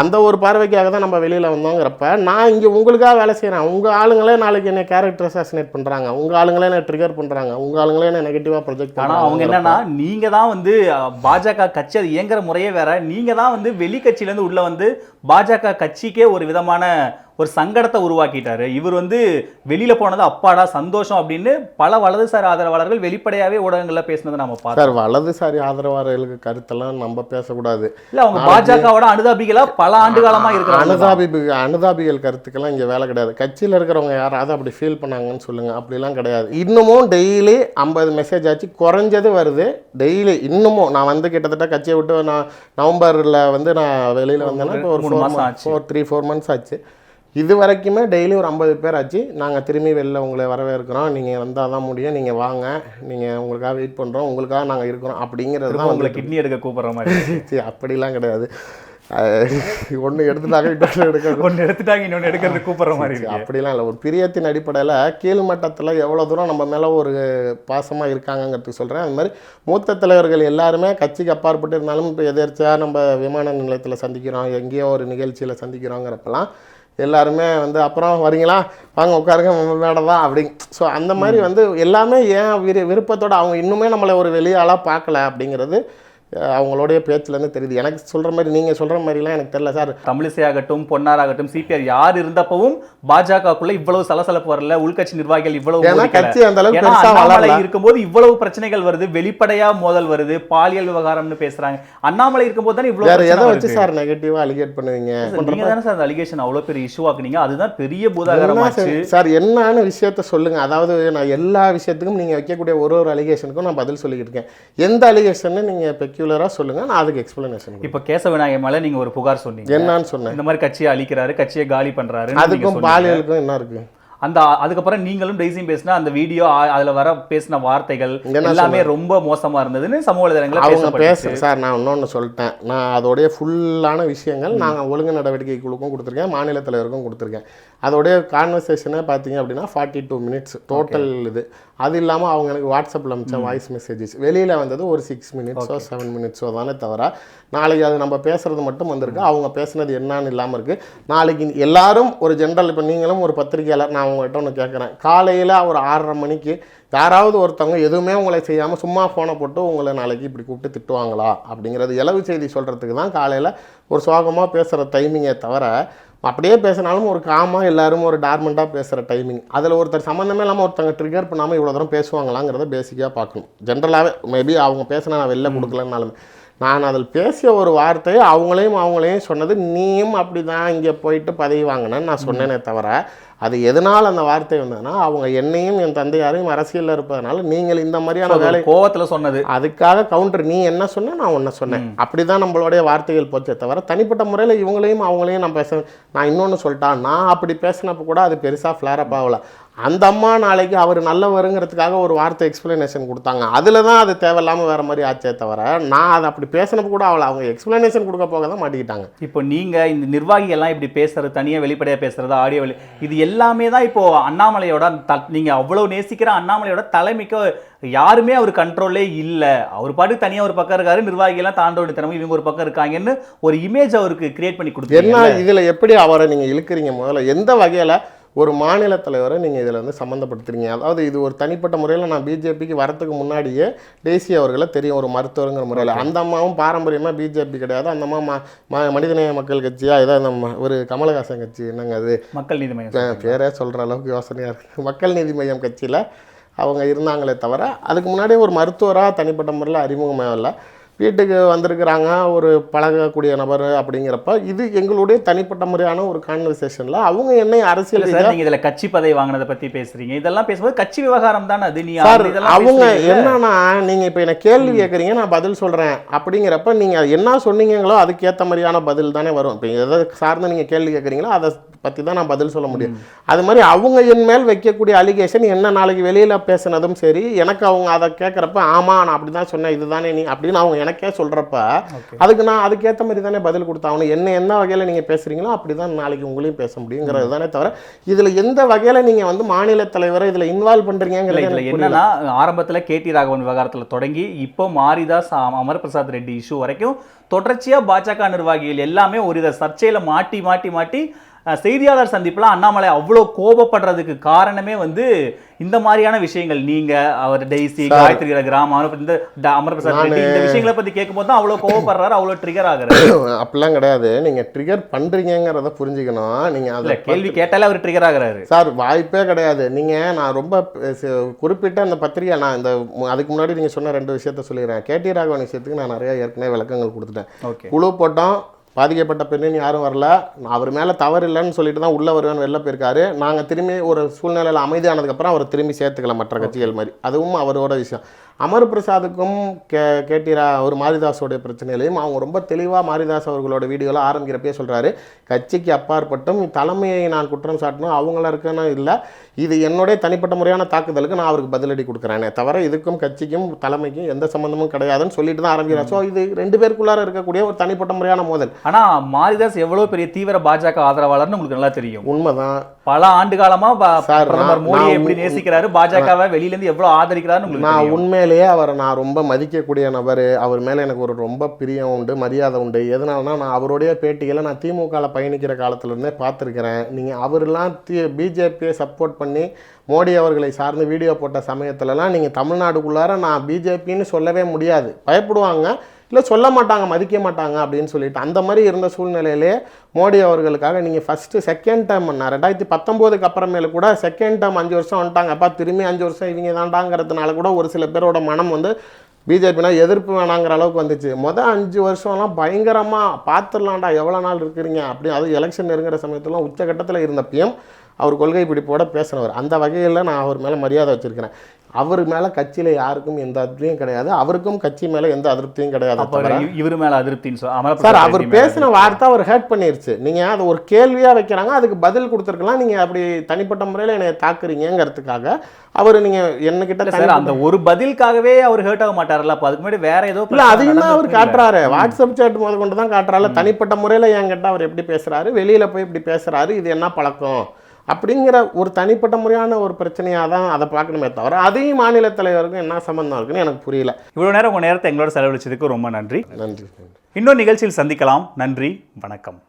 அந்த ஒரு பார்வைக்காக தான் நம்ம வெளியில் வந்தோங்கிறப்ப நான் இங்கே உங்களுக்காக வேலை செய்கிறேன் உங்கள் ஆளுங்களே நாளைக்கு என்னை கேரக்டர் அசாசினேட் பண்ணுறாங்க உங்கள் ஆளுங்களே என்னை ட்ரிகர் பண்ணுறாங்க உங்கள் ஆளுங்களே என்ன நெகட்டிவாக ப்ரொஜெக்ட் ஆனா அவங்க என்னன்னா நீங்க தான் வந்து பாஜக கட்சி அது இயங்குற முறையே வேற. நீங்க தான் வந்து வெளி கட்சியிலேருந்து உள்ள வந்து பாஜக கட்சிக்கே ஒரு விதமான ஒரு சங்கடத்தை உருவாக்கிட்டாரு. இவர் வந்து வெளியில போனது அப்பாடா சந்தோஷம் அப்படின்னு பல வலதுசாரி ஆதரவாளர்கள் வெளிப்படையாவே ஊடகங்கள்ல பேசினதை நம்ம பார்த்தோம். சார் வலதுசாரி ஆதரவாளர்களுக்கு கருத்தெல்லாம் நம்ம பேசக்கூடாது. இல்ல அவங்க பாஜகவோட அனுதாபிகளா பல ஆண்டு காலமா இருக்கிறாங்க. அனுதாபி அனுதாபிகள் கருத்துக்கெல்லாம் இங்கே வேலை கிடையாது. கட்சியில் இருக்கிறவங்க யாராவது அப்படி ஃபீல் பண்ணாங்கன்னு சொல்லுங்கள் அப்படிலாம் கிடையாது. இன்னமும் டெய்லி ஐம்பது மெசேஜ் ஆச்சு. குறைஞ்சது வருது. டெய்லி இன்னமும் நான் வந்து கிட்டத்தட்ட கட்சியை விட்டு நான் நவம்பரில் வந்து நான் வெளியில் வந்தேன்னா இப்போ ஒரு. ஃபோர் த்ரீ ஃபோர் மந்த்ஸ் ஆச்சு. இது வரைக்குமே டெய்லி ஒரு ஐம்பது பேர் ஆச்சு நாங்கள் திரும்பி வெளில உங்களை வரவேற்கிறோம். நீங்கள் வந்தால் தான் முடியும். நீங்கள் வாங்க. நீங்கள் உங்களுக்காக வெயிட் பண்ணுறோம் உங்களுக்காக நாங்கள் இருக்கிறோம். அப்படிங்கிறது தான் உங்களை கிட்னி எடுக்க கூப்பிடுற மாதிரி. அப்படிலாம் கிடையாது. ஒன்று எடுத்துட்டாங்க இன்னொன்று எடுக்க ஒன்னு எடுத்துட்டாங்க இன்னொன்னு எடுக்கிறது கூப்பிடுற மாதிரி அப்படிலாம் இல்லை. ஒரு பிரியத்தின் அடிப்படையில் கீழ்மட்டத்தில் எவ்வளோ தூரம் நம்ம மேலே ஒரு பாசமாக இருக்காங்கங்கிறதுக்கு சொல்கிறேன் அது மாதிரி மூத்த தலைவர்கள் எல்லாருமே கட்சிக்கு அப்பாற்பட்டு இருந்தாலும் இப்போ எதேர்ச்சியாக நம்ம விமான நிலையத்தில் சந்திக்கிறோம். எங்கேயோ ஒரு நிகழ்ச்சியில் சந்திக்கிறோங்கிறப்பெல்லாம் எல்லாருமே வந்து அப்புறம் வரீங்களா? வாங்க உட்காருங்க மேடம் தான் அப்படி. ஸோ அந்த மாதிரி வந்து எல்லாமே ஏன் விரு விருப்பத்தோட அவங்க இன்னுமே நம்மளை ஒரு வெளியாளாக பார்க்கல அப்படிங்கிறது அவங்களுடைய பேச்சுலேருந்து தெரியுது. எனக்கு சொல்கிற மாதிரி நீங்கள் சொல்கிற மாதிரிலாம் எனக்கு தெரியல சார். தமிழிசை ஆகட்டும் பொன்னார் ஆகட்டும் சிபிஆர் யார் இருந்தப்பவும் பாஜகக்குள்ள இவ்வளவு சலசலப்பு வரல உள்கட்சி நிர்வாகிகள் இவ்வளவு. கட்சி அந்த அளவுக்கு இருக்கும்போது இவ்வளவு பிரச்சனைகள் வருது வெளிப்படையா மோதல் வருது பாலியல் விவகாரம்னு பேசுறாங்க. அண்ணாமலை இருக்கும்போது தானே இவ்வளவு எதை வச்சு. சார் நெகட்டிவா அலிகேட் பண்ணுவீங்க? நீங்க தானே சார் அந்த அலிகேஷன் அவ்வளவு பெரிய இஷ்யூ ஆக்குனீங்க. அதுதான் பெரிய பூதாகரமாச்சு. சார், என்னன்னு விஷயத்த சொல்லுங்க. அதாவது நான் எல்லா விஷயத்துக்கும் நீங்க வைக்கக்கூடிய ஒரு ஒரு அலிகேஷனுக்கும் நான் பதில் சொல்லிக்கிட்டு இருக்கேன். எந்த அலிகேஷன் நீங்க பெக்யூலரா சொல்லுங்க நான் அதுக்கு எக்ஸ்பிளனேஷன் இப்ப கேசவ விநாயகர் மேல நீங்க ஒரு புகார் சொன்னீங்க. என்னன்னு சொன்னேன். இந்த மாதிரி கட்சியை அழிக்கிறாரு கட்சியை காலி பண்றாரு அதுக்கும் பாலியலுக்கும் என்ன இருக்கு? அந்த அதுக்கப்புறம் நீங்களும் டெய்ஸியும் பேசினா அந்த வீடியோ அதுல வர பேசின வார்த்தைகள் எல்லாமே ரொம்ப மோசமா இருந்ததுன்னு சமூக வலைதளங்கள்ல அவங்க பேச சார் நான் இன்னொன்று சொல்லிட்டேன். நான் அதோடைய ஃபுல்லான விஷயங்கள் நாங்கள் ஒழுங்கு நடவடிக்கை குழுக்கும் கொடுத்துருக்கேன். மாநில தலைவருக்கும் கொடுத்துருக்கேன். அதோடைய கான்வர்சேஷனே பார்த்தீங்க அப்படின்னா ஃபார்ட்டி டூ மினிட்ஸ் டோட்டல் இது. அது இல்லாமல் அவங்க எனக்கு வாட்ஸ்அப்பில் அமிச்ச வாய்ஸ் மெசேஜஸ் வெளியில் வந்தது ஒரு சிக்ஸ் மினிட்ஸோ செவன் மினிட்ஸோ தானே தவிர நாளைக்கு அது நம்ம பேசுறது மட்டும் வந்திருக்கு. அவங்க பேசுனது என்னன்னு இல்லாமல் இருக்குது நாளைக்கு எல்லாரும் ஒரு ஜென்ரல் இப்போ நீங்களும் ஒரு பத்திரிகையாளர் நான் உங்கள்கிட்ட ஒன்று கேட்குறேன் காலையில் ஒரு ஆறரை மணிக்கு யாராவது ஒருத்தவங்க எதுவுமே உங்களை செய்யாமல் சும்மா ஃபோனை போட்டு உங்களை நாளைக்கு இப்படி கூப்பிட்டு திட்டுவாங்களா? அப்படிங்கிறது இலவு செய்தி சொல்கிறதுக்கு தான் காலையில் ஒரு சோகமாக பேசுகிற டைமிங்கே தவிர அப்படியே பேசினாலும் ஒரு காமாக எல்லாரும் ஒரு டார்மெண்ட்டாக பேசுகிற டைமிங் அதில் ஒருத்தர் சம்மந்தமே இல்லாமல் ஒருத்தங்க ட்ரிகர் பண்ணாமல் இவ்வளோ தூரம் பேசுவாங்களாங்கிறத பேசிக்காக பார்க்கணும். ஜென்ரலாகவே மேபி அவங்க பேசினா நான் வெளில கொடுக்கலன்னாலுமே. நான் அதில் பேசிய ஒரு வார்த்தையை அவங்களையும் அவங்களையும் சொன்னது நீயும் அப்படி தான் இங்கே போயிட்டு பதவி வாங்கினேன்னு நான் சொன்னேனே தவிர அது எதனால் அந்த வார்த்தை வந்ததுன்னா அவங்க என்னையும் என் தந்தையாரையும் அரசியலில் இருப்பதனால நீங்கள் இந்த மாதிரியான வேலை கோவத்துல சொன்னது. அதுக்காக கவுண்டர் நீ என்ன சொன்ன நான் ஒன்ன சொன்னேன். அப்படிதான் நம்மளுடைய வார்த்தைகள் போச்சே தவிர தனிப்பட்ட முறையில் இவங்களையும் அவங்களையும் நான் பேச நான் இன்னொன்று சொல்லிட்டா நான் அப்படி பேசினப்ப கூட அது பெருசாக ஃப்ளாரப் ஆகல. அந்த அம்மா நாளைக்கு அவர் நல்லவருங்கிறதுக்காக ஒரு வார்த்தை எக்ஸ்பிளனேஷன் கொடுத்தாங்க. அதில் தான் அது தேவையில்லாமல் வேற மாதிரி ஆச்சே தவிர நான் அதை அப்படி பேசினப்ப கூட அவளை அவங்க எக்ஸ்பிளனேஷன் கொடுக்க போக தான் மாட்டிக்கிட்டாங்க. இப்போ நீங்க இந்த நிர்வாகிகள் எல்லாம் இப்படி பேசுறது தனியா வெளிப்படையா பேசுறது ஆடியோ வெளி இது எல்லாமே தான் இப்போ அண்ணாமலையோட த- நீங்க அவ்வளவு நேசிக்கிற அண்ணாமலையோட தலைமைக்கு யாருமே அவர் கண்ட்ரோல்லே இல்ல. அவர் பாட்டு தனியா ஒரு பக்கம் இருக்காரு நிர்வாகிகள் எல்லாம் தாண்ட வேண்டிய திறமை இவங்க ஒரு பக்கம் இருக்காங்கன்னு ஒரு இமேஜ் அவருக்கு கிரியேட் பண்ணி என்ன கொடுத்தீங்க இதில் எப்படி அவரை நீங்கள் இழுக்கிறீங்க முதல்ல? எந்த வகையில் ஒரு மாநில தலைவரை நீங்கள் இதில் வந்து சம்மந்தப்படுத்துறீங்க அதாவது இது ஒரு தனிப்பட்ட முறையில் நான் பிஜேபிக்கு வரத்துக்கு முன்னாடியே தேசிய அவர்களை தெரியும் ஒரு மருத்துவருங்கிற முறையில். அந்த அம்மாவும் பாரம்பரியமாக பிஜேபி கிடையாது. அந்த அம்மா மனிதநேய மக்கள் கட்சியா ஏதோ அந்த ம- ஒரு கமலஹாசன் கட்சி என்னங்க அது? மக்கள் நீதி மையம் பேரே சொல்கிற அளவுக்கு யோசனையாக இருக்குது மக்கள் நீதி மையம் கட்சியில் அவங்க இருந்தாங்களே தவிர அதுக்கு முன்னாடியே ஒரு மருத்துவராக தனிப்பட்ட முறையில் அறிமுகமாக இல்லை வீட்டுக்கு வந்திருக்கிறாங்க ஒரு பழகக்கூடிய நபர் அப்படிங்கிறப்ப இது எங்களுடைய தனிப்பட்ட முறையான ஒரு கான்வர்சேஷனில் அவங்க என்னை அரசியல் இதுல கட்சி பதவி வாங்கினதை பத்தி பேசுறீங்க. இதெல்லாம் பேசும்போது கட்சி விவகாரம் தானே அது நீ சார் அவங்க? என்னன்னா நீங்க இப்ப என்ன கேள்வி கேட்குறீங்க நான் பதில் சொல்றேன் அப்படிங்கிறப்ப நீங்க என்ன சொன்னீங்களோ அதுக்கேற்ற மாதிரியான பதில் தானே வரும். இப்போ எதை சார்ந்து நீங்க கேள்வி கேட்குறீங்களோ அதை பத்தி தான் நான் பதில் சொல்ல முடியும். அது மாதிரி அவங்க என் மேல் வைக்கக்கூடிய அலிகேஷன் என்ன நாளைக்கு வெளியில பேசுனதும் சரி எனக்கு அவங்க அதை கேட்குறப்ப ஆமா நான் அப்படி தான் சொன்னேன் இதுதானே நீ அப்படின்னு அவங்க எனக்கே சொல்றப்ப Okay. அதுக்கு நான் அதுக்கேற்ற மாதிரி தானே பதில் கொடுத்தாகணும் என்ன என்ன வகையில் நீங்கள் பேசுகிறீங்களோ அப்படி தான் நாளைக்கு உங்களையும் பேச முடியுங்கிறது தானே தவிர இதில் எந்த வகையில் நீங்கள் வந்து மாநில தலைவரை இதில் இன்வால்வ் பண்ணுறீங்கிறது. என்னன்னா ஆரம்பத்துல கேடி ராகவன் விவகாரத்துல தொடங்கி இப்போ மாரிதாஸ் அம- அமர்பிரசாத் ரெட்டி இஷ்யூ வரைக்கும் தொடர்ச்சியா பாஜக நிர்வாகிகள் எல்லாமே ஒரு இதை சர்ச்சையில மாட்டி மாட்டி மாட்டி செய்தியாளர் சந்திப்புல அண்ணாமலை அவ்வளோ கோபப்படுறதுக்கு காரணமே வந்து இந்த மாதிரியான விஷயங்கள். நீங்க அவர் டெய்ஸி காயத்ரி அமர் இந்த அமர்பிரசாத் ரெட்டி இந்த விஷயங்களை பத்தி கேட்கும்போது தான் அவ்வளோ கோபப்படுறாரு அவ்வளோ ட்ரிகர் ஆகுறாரு. அப்படிலாம் கிடையாது. நீங்கள் ட்ரிகர் பண்ணுறீங்கிறத புரிஞ்சுக்கணும். நீங்கள் இல்ல அதை கேள்வி கேட்டாலே அவர் ட்ரிகர் ஆகுறாரு. சார் வாய்ப்பே கிடையாது. நீங்கள் நான் ரொம்ப குறிப்பிட்ட அந்த பத்திரிகை நான் இந்த அதுக்கு முன்னாடி நீங்கள் சொன்ன ரெண்டு விஷயத்த சொல்லிடுறேன் கேடி ராகவன் விஷயத்துக்கு நான் நிறைய ஏற்கனவே விளக்கங்கள் கொடுத்துட்டேன். குழு போட்டோம் பாதிக்கப்பட்ட பெண்ணின் யாரும் வரல. அவர் மேலே தவறு இல்லைன்னு சொல்லிட்டு தான் உள்ளே வருவேன்னு வெளில போயிருக்காரு. நாங்கள் திரும்பி ஒரு சூழ்நிலையில் அமைதியானதுக்கப்புறம் அவர் திரும்பி சேர்த்துக்கல மற்ற கட்சிகள் மாதிரி. அதுவும் அவரோட விஷயம். அமர் பிரசாதுக்கும் கே கேட்டிரா ஒரு மாரிதாஸோடைய பிரச்சனையிலையும் அவங்க ரொம்ப தெளிவாக மாரிதாஸ் அவர்களோட வீடியோவில் ஆரம்பிக்கிறப்பே சொல்கிறாரு கட்சிக்கு அப்பாற்பட்டும் தலைமையை நான் குற்றம் சாட்டணும் அவங்கள இருக்குன்னு இல்லை இது என்னுடைய தனிப்பட்ட முறையான தாக்குதலுக்கு நான் அவருக்கு பதிலடி கொடுக்குறேனே தவிர இதுக்கும் கட்சிக்கும் தலைமைக்கும் எந்த சம்மந்தமும் கிடையாதுன்னு சொல்லிட்டு தான் ஆரம்பிக்கிறார். ஸோ இது ரெண்டு பேருக்குள்ளார இருக்கக்கூடிய ஒரு தனிப்பட்ட முறையான மோதல். ஆனா மாரிதாஸ் எவ்வளவு பெரிய தீவிர பாஜக ஆதரவாளர்னு உங்களுக்கு நல்லா தெரியும். உண்மைதான். பல ஆண்டு காலமா ப- சார், பிரதமர் நான்- மோடியை எப்படி நேசிக்கிறாரு பாஜகவை வெளியில இருந்து எவ்வளவு ஆதரிக்கிறாருன்னு நான் தெரியும். உண்மையிலேயே அவரை நான் ரொம்ப மதிக்கக்கூடிய நபர். அவர் மேலே எனக்கு ஒரு ரொம்ப பிரியம் உண்டு மரியாதை உண்டு. எதனாலனா நான் அவருடைய பேட்டிகளை நான் திமுகவில் பயணிக்கிற காலத்துலேருந்தே பார்த்துருக்கிறேன். நீங்கள் அவரெல்லாம் தி பிஜேபியை சப்போர்ட் பண்ணி மோடி அவர்களை சார்ந்து வீடியோ போட்ட சமயத்துலலாம் நீங்கள் தமிழ்நாடுக்குள்ளார நான் பிஜேபின்னு சொல்லவே முடியாது. பயப்படுவாங்க. இல்லை சொல்ல மாட்டாங்க மதிக்க மாட்டாங்க அப்படின்னு சொல்லிட்டு அந்த மாதிரி இருந்த சூழ்நிலையிலே மோடி அவர்களுக்காக நீங்கள் ஃபஸ்ட்டு செகண்ட் டேம் நான் ரெண்டாயிரத்தி பத்தொம்போதுக்கு அப்புறமேல கூட செகண்ட் டேம் அஞ்சு வருஷம் வந்துட்டாங்க. அப்பா திரும்பி அஞ்சு வருஷம் இவங்க தாண்டாங்கிறதுனால கூட ஒரு சில பேரோட மனம் வந்து பிஜேபினா எதிர்ப்பு வேணாங்கிற அளவுக்கு வந்துச்சு. மொதல் அஞ்சு வருஷம்லாம் பயங்கரமாக பார்த்துடலாம்டா எவ்வளோ நாள் இருக்கிறீங்க? அப்படி அது எலெக்ஷன் நெருங்குற சமயத்துலாம் உச்சகட்டத்தில் இருந்தப்பையும் அவர் கொள்கை பிடிப்போட பேசினவர். அந்த வகையில் நான் அவர் மேலே மரியாதை வச்சுருக்கிறேன். அவர் மேலே கட்சியில் யாருக்கும் எந்த அதிருப்தியும் கிடையாது. அவருக்கும் கட்சி மேலே எந்த அதிருப்தியும் கிடையாது இவரு மேல அதிருப்தின்னு சார் அவர் பேசின வார்த்தை அவர் ஹேர்ட் பண்ணிருச்சு. நீங்கள் அதை ஒரு கேள்வியாக வைக்கிறாங்க? அதுக்கு பதில் கொடுத்துருக்கலாம். நீங்கள் அப்படி தனிப்பட்ட முறையில் என்னை தாக்குறீங்கிறதுக்காக அவர் நீங்கள் என்னக்கிட்ட சார் அந்த ஒரு பதிலுக்காகவே அவர் ஹர்ட் ஆக மாட்டாருல்ல. அப்ப அதுக்கு முன்னாடி வேற ஏதோ இல்ல அதையும் தான் அவர். காட்டுறாரு. வாட்ஸ்அப் சேட் முத கொண்டு தான் காட்டுறாரு தனிப்பட்ட முறையில் என்கிட்ட அவர் எப்படி பேசுறாரு? வெளியில போய் இப்படி பேசுறாரு. இது என்ன பழக்கம்? அப்படிங்கிற ஒரு தனிப்பட்ட முறையான ஒரு பிரச்சனையாக தான் அதை பார்க்கணுமே தவிர அதையும் மாநில தலைவருக்கும் என்ன சம்பந்தம் இருக்குன்னு எனக்கு புரியல. இவ்வளவு நேரம் உங்க நேரத்தை எங்களோட செலவழிச்சதுக்கு ரொம்ப நன்றி நன்றி. இன்னொரு நிகழ்ச்சியில் சந்திக்கலாம். நன்றி வணக்கம்.